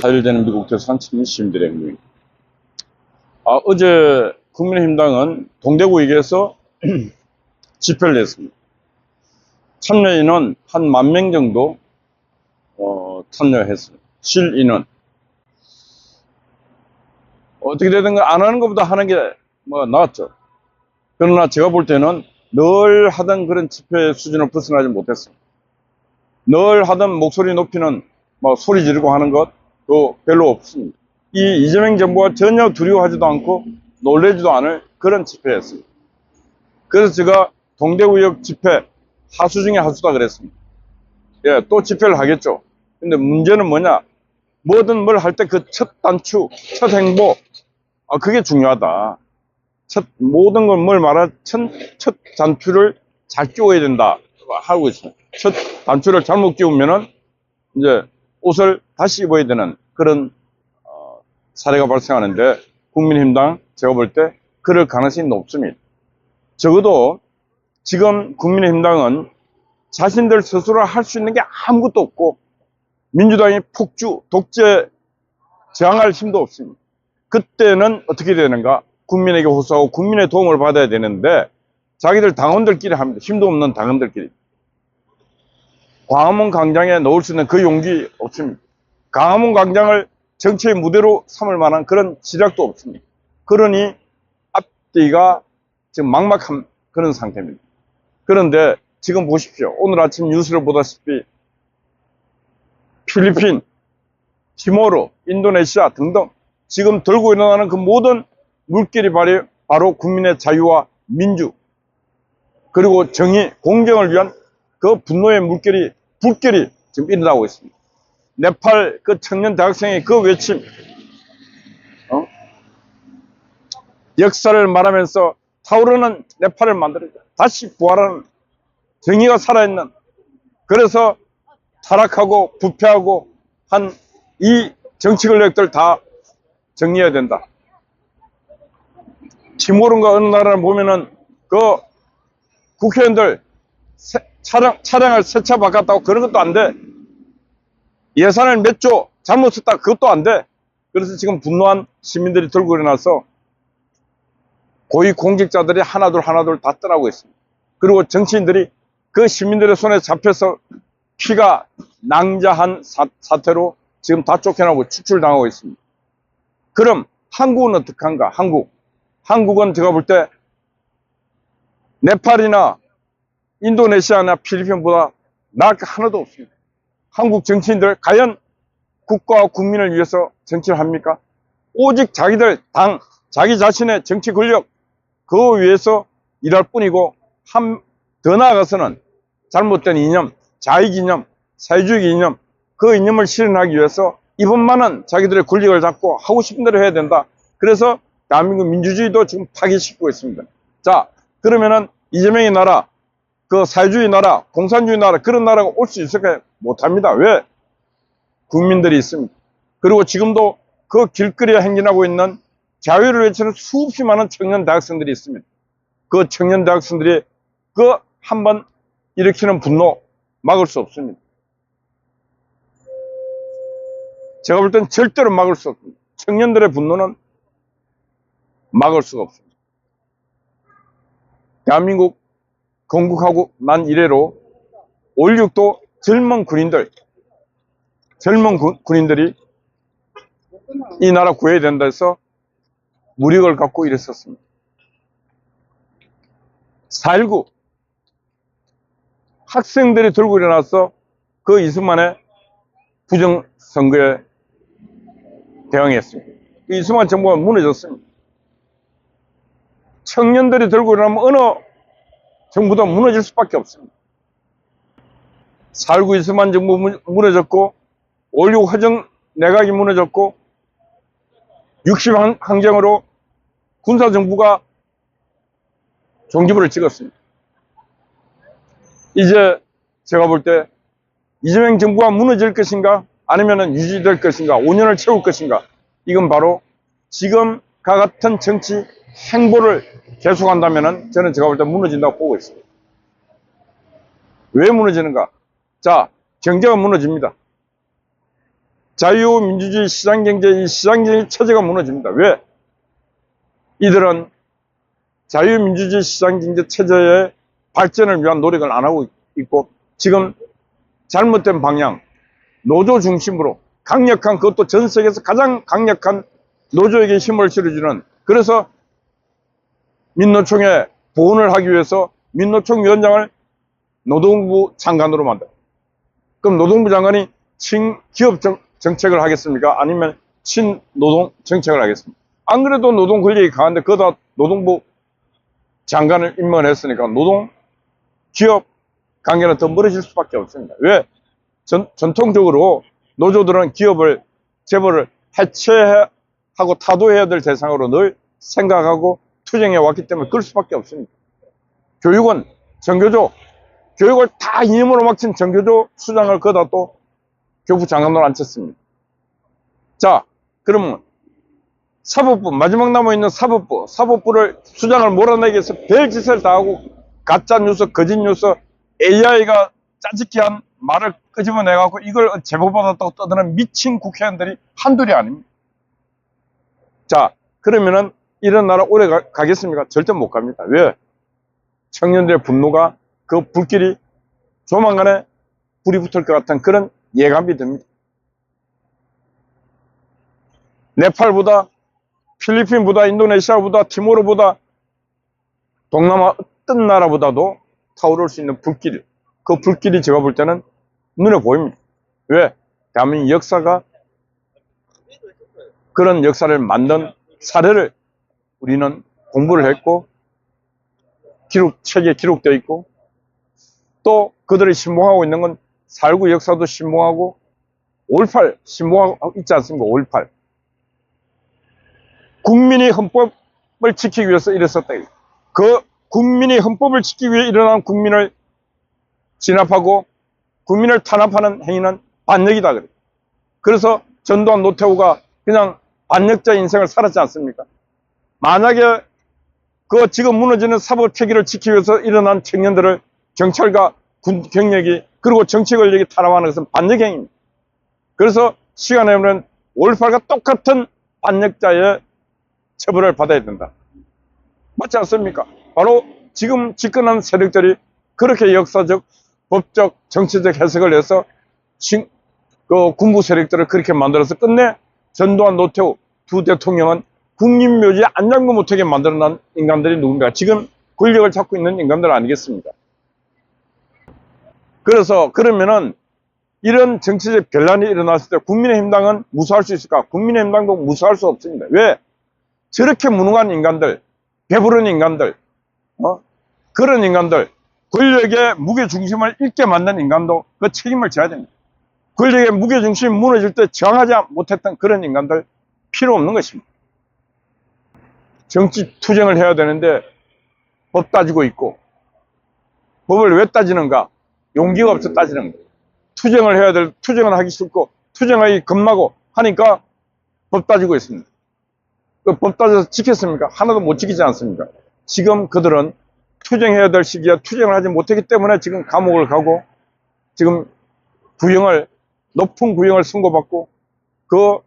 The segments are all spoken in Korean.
1994일 되는 미국 대선 시민들의 행동. 아, 어제 국민의힘당은 동대구에서 집회를 했습니다. 참여인은 한만 명 정도 어, 참여했습니다. 실인은 어떻게 되든 안 하는 것보다 하는 게 뭐 나았죠. 그러나 제가 볼 때는 늘 하던 그런 집회 수준을 벗어나지 못했습니다. 늘 하던 목소리 높이는 뭐 소리 지르고 하는 것 도 별로 없습니다. 이 이재명 정부가 전혀 두려워하지도 않고 놀래지도 않을 그런 집회였습니다. 그래서 제가 동대구역 집회 하수 중에 하수다 그랬습니다. 예, 또 집회를 하겠죠. 근데 문제는 뭐냐? 뭐든 뭘 할 때 그 첫 단추, 첫 행보, 아, 그게 중요하다. 첫, 모든 걸 뭘 말할, 첫, 첫 단추를 잘 끼워야 된다. 하고 있습니다. 첫 단추를 잘못 끼우면은, 이제, 옷을 다시 입어야 되는 그런, 어, 사례가 발생하는데, 국민힘당, 제가 볼 때, 그럴 가능성이 높습니다. 적어도, 지금 국민의힘당은 자신들 스스로 할 수 있는 게 아무것도 없고, 민주당이 폭주, 독재, 저항할 힘도 없습니다. 그때는 어떻게 되는가? 국민에게 호소하고 국민의 도움을 받아야 되는데 자기들 당원들끼리 합니다. 힘도 없는 당원들끼리. 광화문 광장에 넣을 수 있는 그 용기 없습니다. 광화문 광장을 정치의 무대로 삼을 만한 그런 지략도 없습니다. 그러니 앞뒤가 지금 막막한 그런 상태입니다. 그런데 지금 보십시오. 오늘 아침 뉴스를 보다시피 필리핀, 티모르, 인도네시아 등등 지금 들고 일어나는 그 모든 물길이 바로, 바로 국민의 자유와 민주 그리고 정의, 공정을 위한 그 분노의 물결이 불길이 지금 일어나고 있습니다. 네팔 그 청년 대학생의 그 외침 어? 역사를 말하면서 타오르는 네팔을 만들어야 다시 부활하는 정의가 살아있는 그래서 타락하고 부패하고 한 이 정치 권력들 다 정리해야 된다. 티모르인가 어느 나라를 보면은 그 국회의원들 세- 차량, 차량을 세 차 바꿨다고 그런 것도 안 돼. 예산을 몇 조 잘못 썼다 그것도 안 돼. 그래서 지금 분노한 시민들이 들고 일어나서 고위 공직자들이 하나둘 하나둘 다 떠나고 있습니다. 그리고 정치인들이 그 시민들의 손에 잡혀서 피가 낭자한 사, 사태로 지금 다 쫓겨나고 축출당하고 있습니다. 그럼 한국은 어떡한가? 한국. 한국은 제가 볼 때 네팔이나 인도네시아나 필리핀보다 나을 게 하나도 없습니다. 한국 정치인들 과연 국가와 국민을 위해서 정치를 합니까? 오직 자기들 당, 자기 자신의 정치 권력 그거 위해서 일할 뿐이고 한, 더 나아가서는 잘못된 이념, 자익 이념, 사회주의 이념 그 이념을 실현하기 위해서 이번만은 자기들의 권력을 잡고 하고 싶은 대로 해야 된다. 그래서 대한민국 민주주의도 지금 파괴시키고 있습니다. 자, 그러면은 이재명의 나라, 그 사회주의 나라, 공산주의 나라 그런 나라가 올 수 있을까요? 못합니다. 왜? 국민들이 있습니다. 그리고 지금도 그 길거리에 행진하고 있는 자유를 외치는 수없이 많은 청년 대학생들이 있습니다. 그 청년 대학생들이 그 한 번 일으키는 분노 막을 수 없습니다. 제가 볼 땐 절대로 막을 수 없습니다. 청년들의 분노는 막을 수가 없습니다. 대한민국 건국하고 난 이래로 5.16도 젊은 군인들, 젊은 군, 군인들이 이 나라 구해야 된다 해서 무력을 갖고 일했었습니다. 4.19 학생들이 들고 일어나서 그 이승만의 부정선거에 대응했습니다. 그 이승만 정부가 무너졌습니다. 청년들이 들고 일어나면 어느 정부도 무너질 수밖에 없습니다. 4.19 이승만 정부 무- 무너졌고 5.16 화정 내각이 무너졌고 60 항- 항쟁으로 군사정부가 종지부를 찍었습니다. 이제 제가 볼 때 이재명 정부가 무너질 것인가 아니면 유지될 것인가 5년을 채울 것인가 이건 바로 지금 과 같은 정치 행보를 계속한다면 저는 제가 볼 때 무너진다고 보고 있습니다. 왜 무너지는가? 자, 경제가 무너집니다. 자유민주주의 시장경제, 이 시장경제 체제가 무너집니다. 왜? 이들은 자유민주주의 시장경제 체제의 발전을 위한 노력을 안 하고 있고, 지금 잘못된 방향, 노조 중심으로 강력한, 그것도 전 세계에서 가장 강력한 노조에게 힘을 실어주는, 그래서 민노총에 보훈을 하기 위해서 민노총 위원장을 노동부 장관으로 만들. 그럼 노동부 장관이 친기업 정, 정책을 하겠습니까? 아니면 친노동 정책을 하겠습니까? 안 그래도 노동 권력이 강한데 그다 노동부 장관을 임명을 했으니까 노동 기업 관계는 더 멀어질 수밖에 없습니다. 왜? 전, 전통적으로 노조들은 기업을 재벌을 해체하고 타도해야 될 대상으로 늘 생각하고 투쟁해 왔기 때문에 그럴 수밖에 없습니다. 교육은 정교조 교육을 다 이념으로 막힌 정교조 수장을 거다 또 교부 장관으로 앉혔습니다. 자, 그러면 사법부, 마지막 남아있는 사법부, 사법부를 수장을 몰아내기 위해서 별짓을 다 하고 가짜 뉴스, 거짓 뉴스, AI가 짜집기 한 말을 끄집어내갖고 이걸 제보받았다고 떠드는 미친 국회의원들이 한둘이 아닙니다. 자, 그러면은 이런 나라 오래 가, 가겠습니까? 절대 못 갑니다. 왜? 청년들의 분노가 그 불길이 조만간에 불이 붙을 것 같은 그런 예감이 듭니다. 네팔보다 필리핀보다 인도네시아보다 티모르보다 동남아 어떤 나라보다도 타오를 수 있는 불길 그 불길이 제가 볼 때는 눈에 보입니다. 왜? 대한민국 역사가 그런 역사를 만든 사례를 우리는 공부를 했고 기록 책에 기록되어 있고 또 그들이 신봉하고 있는 건 살구 역사도 신봉하고 5.18 신봉하고 있지 않습니까? 5.18 국민이 헌법을 지키기 위해서 일어섰다. 그 국민이 헌법을 지키기 위해 일어난 국민을 진압하고 국민을 탄압하는 행위는 반역이다. 그래. 그래서 전두환 노태우가 그냥 반역자 인생을 살았지 않습니까? 만약에 그 지금 무너지는 사법 체계를 지키기 위해서 일어난 청년들을 경찰과 군 경력이 그리고 정치 권력이 탄압하는 것은 반역행위입니다. 그래서 시간에 오면 5.18과 똑같은 반역자의 처벌을 받아야 된다. 맞지 않습니까? 바로 지금 집권한 세력들이 그렇게 역사적, 법적, 정치적 해석을 해서 신, 그 군부 세력들을 그렇게 만들어서 끝내 전두환 노태우 두 대통령은 국민묘지에 안장도 못하게 만들어낸 인간들이 누군가 지금 권력을 잡고 있는 인간들 아니겠습니까? 그래서 그러면은 이런 정치적 변란이 일어났을 때 국민의힘당은 무수할 수 있을까? 국민의힘당도 무수할 수 없습니다. 왜? 저렇게 무능한 인간들, 배부른 인간들, 어? 그런 인간들, 권력의 무게중심을 잃게 만든 인간도 그 책임을 져야 됩니다. 권력의 무게중심이 무너질 때 저항하지 못했던 그런 인간들 필요 없는 것입니다. 정치 투쟁을 해야 되는데 법 따지고 있고 법을 왜 따지는가? 용기가 없어 따지는 거예요. 투쟁을 해야 될 투쟁을 하기 싫고 투쟁하기 겁나고 하니까 법 따지고 있습니다. 그 법 따져서 지켰습니까? 하나도 못 지키지 않습니까? 지금 그들은 투쟁해야 될 시기에 투쟁을 하지 못했기 때문에 지금 감옥을 가고 지금 구형을 높은 구형을 선고받고 그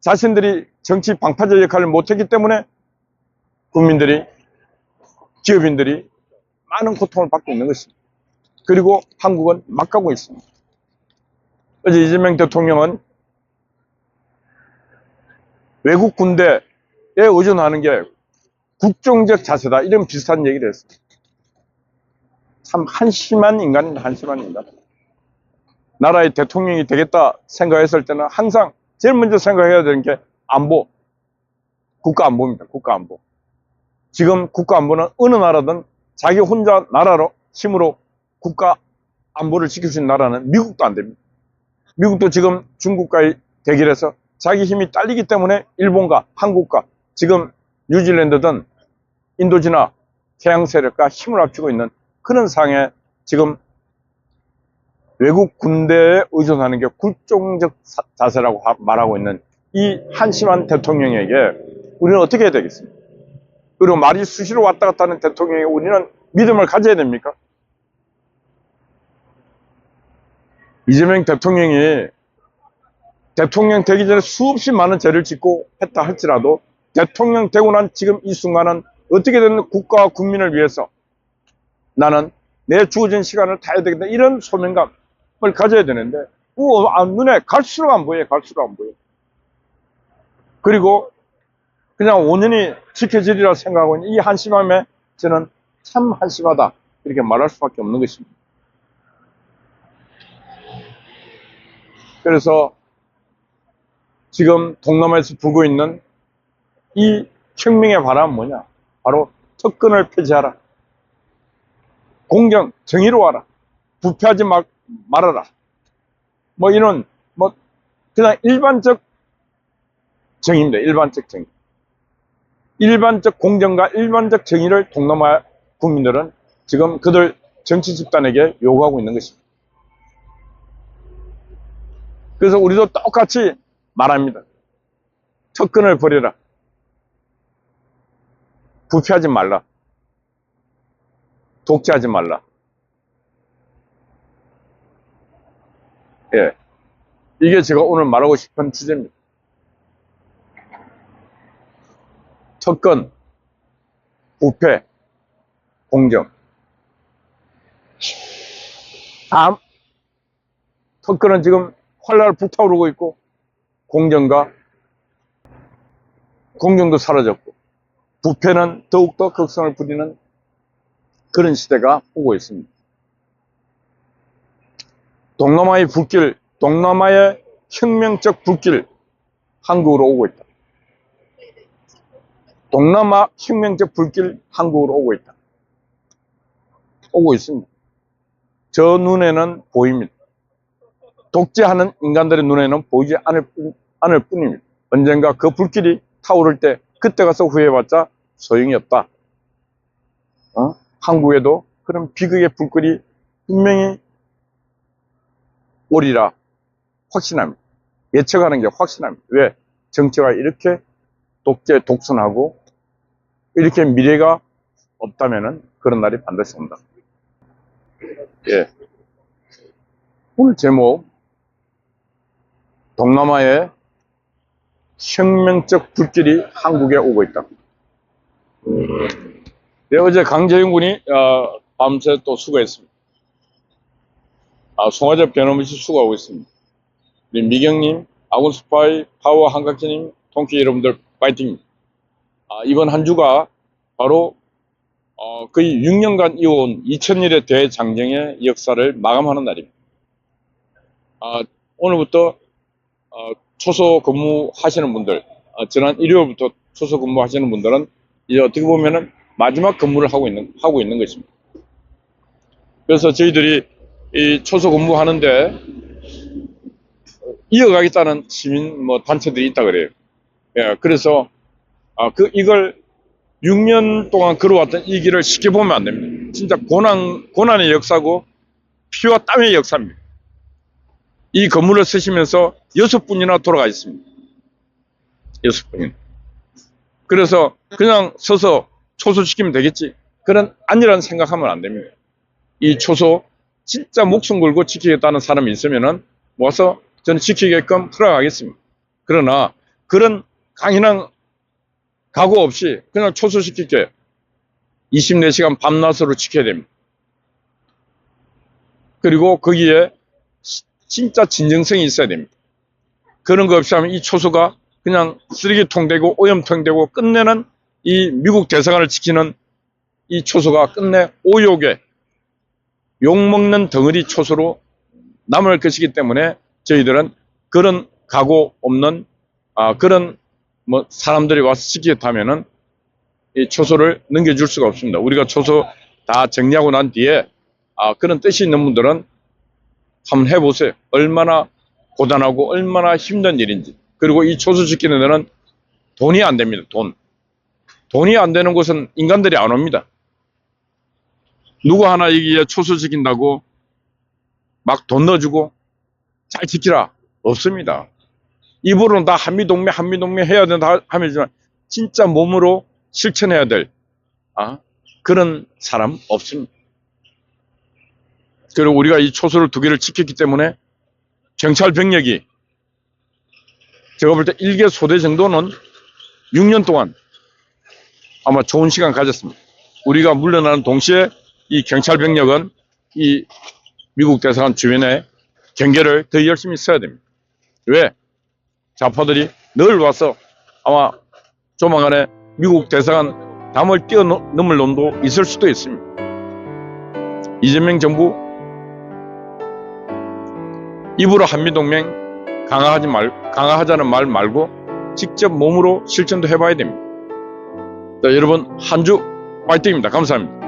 자신들이 정치 방파제 역할을 못했기 때문에 국민들이 기업인들이 많은 고통을 받고 있는 것입니다. 그리고 한국은 막 가고 있습니다. 어제 이재명 대통령은 외국 군대에 의존하는 게 국정적 자세다. 이런 비슷한 얘기를 했어요. 참 한심한 인간입니다. 한심한 인간. 나라의 대통령이 되겠다 생각했을 때는 항상 제일 먼저 생각해야 되는 게 안보. 국가 안보입니다. 국가 안보. 지금 국가 안보는 어느 나라든 자기 혼자 나라로 힘으로 국가 안보를 지킬 수 있는 나라는 미국도 안 됩니다. 미국도 지금 중국과의 대결에서 자기 힘이 딸리기 때문에 일본과 한국과 지금 뉴질랜드든 인도지나 태양 세력과 힘을 합치고 있는 그런 상에 지금 외국 군대에 의존하는 게 굴종적 자세라고 말하고 있는 이 한심한 대통령에게 우리는 어떻게 해야 되겠습니까? 그리고 말이 수시로 왔다 갔다 하는 대통령에게 우리는 믿음을 가져야 됩니까? 이재명 대통령이 대통령 되기 전에 수없이 많은 죄를 짓고 했다 할지라도 대통령 되고 난 지금 이 순간은 어떻게든 국가와 국민을 위해서 나는 내 주어진 시간을 다 해야 되겠다 이런 소명감을 가져야 되는데 우, 아, 눈에 갈수록 안 보여 갈수록 안 보여 그리고 그냥 5년이 지켜지리라 생각하고 이 한심함에 저는 참 한심하다 이렇게 말할 수밖에 없는 것입니다 그래서 지금 동남아에서 불고 있는 이 혁명의 바람은 뭐냐? 바로 특권을 폐지하라. 공정, 정의로워라. 부패하지 마- 말아라. 뭐 이런, 뭐, 그냥 일반적 정의입니다. 일반적 정의. 일반적 공정과 일반적 정의를 동남아 국민들은 지금 그들 정치 집단에게 요구하고 있는 것입니다. 그래서 우리도 똑같이 말합니다. 특권을 버려라. 부패하지 말라. 독재하지 말라. 예. 이게 제가 오늘 말하고 싶은 주제입니다. 특권, 부패, 공정. 다음, 특권은 지금 활랄 불타오르고 있고, 공정과 공정도 사라졌고, 부패는 더욱더 극성을 부리는 그런 시대가 오고 있습니다. 동남아의 불길, 동남아의 혁명적 불길, 한국으로 오고 있다. 동남아 혁명적 불길, 한국으로 오고 있다. 오고 있습니다. 저 눈에는 보입니다. 독재하는 인간들의 눈에는 보이지 않을, 뿐- 않을 뿐입니다. 언젠가 그 불길이 타오를 때 그때 가서 후회해봤자 소용이 없다. 어? 한국에도 그런 비극의 불길이 분명히 오리라 확신합니다. 예측하는 게 확신합니다. 왜? 정치가 이렇게 독재 독선하고 이렇게 미래가 없다면은 그런 날이 반드시 온다. 예. 오늘 제목 동남아의 혁명적 불길이 한국에 오고 있다. 네, 어제 강재윤 군이 어, 밤새 또 수고했습니다. 아, 송화접 변호무시 수고하고 있습니다. 우리 미경님, 아군스파이, 파워 한각재님, 통키 여러분들 파이팅! 아, 이번 한 주가 바로 어, 거의 6년간 이어온 2000일의 대장정의 역사를 마감하는 날입니다. 아, 오늘부터 어, 초소 근무하시는 분들, 어, 지난 일요일부터 초소 근무하시는 분들은 이제 어떻게 보면은 마지막 근무를 하고 있는, 하고 있는 것입니다. 그래서 저희들이 이 초소 근무하는데 이어가겠다는 시민 뭐 단체들이 있다 그래요. 예, 그래서 아, 그 이걸 6년 동안 걸어왔던 이 길을 쉽게 보면 안 됩니다. 진짜 고난, 고난의 역사고 피와 땀의 역사입니다. 이 건물을 쓰시면서 여섯 분이나 돌아가 있습니다. 여섯 분이. 그래서 그냥 서서 초소시키면 되겠지. 그런 아니라는 생각하면 안 됩니다. 이 초소 진짜 목숨 걸고 지키겠다는 사람이 있으면은 와서 저는 지키게끔 허락하겠습니다. 그러나 그런 강인한 각오 없이 그냥 초소시킬게요. 24시간 밤낮으로 지켜야 됩니다. 그리고 거기에 진짜 진정성이 있어야 됩니다. 그런 거 없이 하면 이 초소가 그냥 쓰레기통 되고 오염통 되고 끝내는 이 미국 대사관을 지키는 이 초소가 끝내 오욕에 욕먹는 덩어리 초소로 남을 것이기 때문에 저희들은 그런 각오 없는 아, 그런 뭐 사람들이 와서 지키겠다면은 이 초소를 넘겨줄 수가 없습니다. 우리가 초소 다 정리하고 난 뒤에 아, 그런 뜻이 있는 분들은 한번 해보세요. 얼마나 고단하고 얼마나 힘든 일인지. 그리고 이 초소 지키는 데는 돈이 안 됩니다. 돈. 돈이 안 되는 곳은 인간들이 안 옵니다. 누구 하나 여기에 초소 지킨다고 막 돈 넣어주고 잘 지키라. 없습니다. 입으로는 다 한미동맹, 한미동맹 해야 된다 하면지만 진짜 몸으로 실천해야 될 아, 그런 사람 없습니다. 그리고 우리가 이 초소를 두 개를 지켰기 때문에 경찰 병력이 제가 볼때 일개 소대 정도는 6년 동안 아마 좋은 시간 가졌습니다. 우리가 물러나는 동시에 이 경찰 병력은 이 미국 대사관 주변에 경계를 더 열심히 써야 됩니다. 왜? 좌파들이 늘 와서 아마 조만간에 미국 대사관 담을 뛰어넘을 놈도 있을 수도 있습니다. 이재명 정부 입으로 한미동맹 강화하지 말, 강화하자는 말 말고 직접 몸으로 실천도 해봐야 됩니다. 자, 여러분 한 주 파이팅입니다. 감사합니다.